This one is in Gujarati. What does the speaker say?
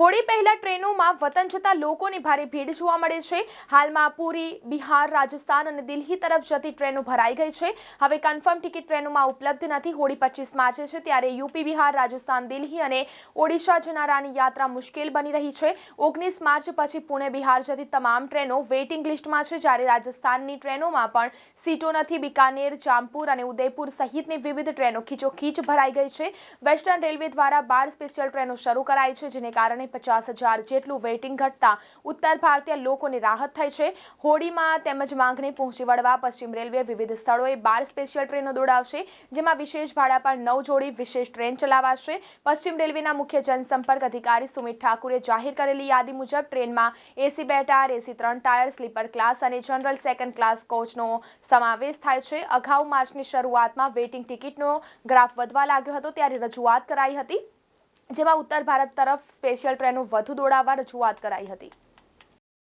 હોળી પહેલા ટ્રેનોમાં વતન જતા લોકોની ભારે ભીડ જોવા મળે છે. હાલમાં પુરી બિહાર, રાજસ્થાન અને દિલ્હી તરફ જતી ટ્રેનો ભરાઈ ગઈ છે. હવે કન્ફર્મ ટિકિટ ટ્રેનોમાં ઉપલબ્ધ નથી. હોળી પચીસ માર્ચે છે ત્યારે યુપી, બિહાર, રાજસ્થાન, દિલ્હી અને ઓડિશા જનારાની યાત્રા મુશ્કેલ બની રહી છે. ઓગણીસ માર્ચ પછી પુણે, બિહાર જતી તમામ ટ્રેનો વેઇટિંગ લિસ્ટમાં છે, જ્યારે રાજસ્થાનની ટ્રેનોમાં પણ સીટો નથી. બિકાનેર, જામપુર અને ઉદયપુર સહિતની વિવિધ ટ્રેનો ખીચોખીચ ભરાઈ ગઈ છે. વેસ્ટર્ન રેલવે દ્વારા બાર સ્પેશિયલ ટ્રેનો શરૂ કરાઈ છે, જેને કારણે પચાસ હજાર જેટલું વેઇટિંગ ઘટતા ઉત્તર ભારતીય લોકોને રાહત થઈ છે. હોળીમાં તેમજ માંગને પહોંચી વળવા પશ્ચિમ રેલવે વિવિધ સ્થળોએ બાર સ્પેશિયલ ટ્રેનો દોડાવશે, જેમાં વિશેષ ભાડા પર નવ જોડી વિશેષ ટ્રેન ચલાવાશે. પશ્ચિમ રેલવેના મુખ્ય જનસંપર્ક અધિકારી સુમિત ઠાકુરે જાહેર કરેલી યાદી મુજબ ટ્રેનમાં એસી બે ટાયર એસી ત્રણ ટાયર, સ્લીપર ક્લાસ અને જનરલ સેકન્ડ ક્લાસ કોચનો સમાવેશ થાય છે. અગાઉ માર્ચની શરૂઆતમાં વેઇટિંગ ટિકિટનો ગ્રાફ વધવા લાગ્યો હતો, ત્યારે રજૂઆત કરાઈ હતી. જેમાં ઉત્તર ભારત તરફ સ્પેશિયલ ટ્રેનો વધુ દોડાવવા રજૂઆત કરાઈ હતી.